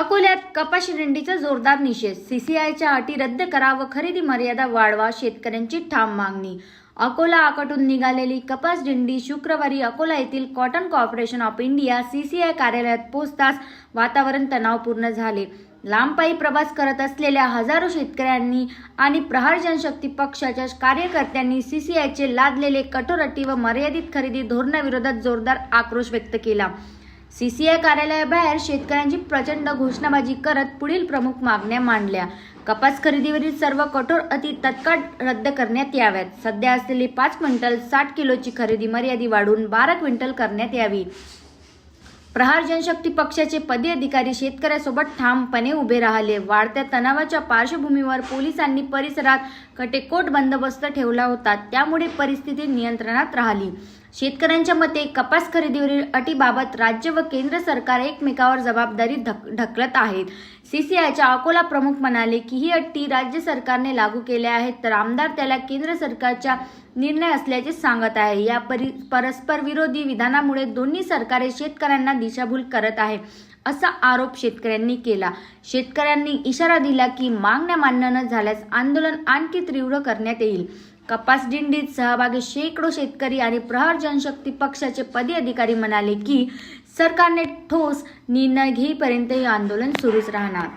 अकोल्यात कपाशी दिंडीचा जोरदार निषेध. सीसीआयच्या अटी रद्द करा व खरेदी मर्यादा वाढवा शेतकऱ्यांची ठाम मागणी. अकोला आकटून निघालेली कपास दिंडी शुक्रवारी अकोला येथील cotton corporation of India CCI कार्यालयात पोहोचताच वातावरण तणावपूर्ण झाले. लांबपायी प्रवास करत असलेल्या हजारो शेतकऱ्यांनी आणि प्रहार जनशक्ती पक्षाच्या कार्यकर्त्यांनी सीसीआयचे लादलेले कठोर अटी व मर्यादित खरेदी धोरणाविरोधात जोरदार आक्रोश व्यक्त केला. सीसीआय कार्यालयाबाहेर शेतकऱ्यांची प्रचंड घोषणाबाजी करत पुढील प्रमुख मागण्या मांडल्या. कपास खरेदीवरील सर्व कठोर अटी तत्काळ रद्द करण्यात याव्यात. सध्या असलेली पाच क्विंटल साठ किलोची खरेदी मर्यादा वाढवून बारा क्विंटल करण्यात यावी. प्रहार जनशक्ती पक्षाचे पदी अधिकारी शेतकऱ्यासोबत ठामपणे उभे राहिले. वाढत्या तणावाच्या पार्श्वभूमीवर पोलिसांनी परिसरात कटेकोट बंदोबस्त ठेवला होता. त्यामुळे परिस्थिती नियंत्रणात राहिली. शेतकऱ्यांच्या मते कपास खरेदीवरील अटीबाबत राज्य व केंद्र सरकार एकमेकावर जबाबदारी ढक ढकलत आहेत. सीसीआयच्या अकोला प्रमुख म्हणाले की ही अटी राज्य सरकारने लागू केल्या आहेत तर आमदार त्याला केंद्र सरकारच्या निर्णय असल्याचे सांगत आहे. या परि परस्पर विरोधी विधानामुळे दोन्ही सरकारे शेतकऱ्यांना दिशाभूल करत आहे असा आरोप शेतकऱ्यांनी केला. शेतकऱ्यांनी इशारा दिला की मागण्या मान्य न झाल्यास आंदोलन आणखी तीव्र करण्यात येईल. कपास दिंडीत सहभागी शेकडो शेतकरी आणि प्रहार जनशक्ती पक्षाचे पदी अधिकारी म्हणाले की सरकारने ठोस निर्णय घेईपर्यंत हे आंदोलन सुरूच राहणार.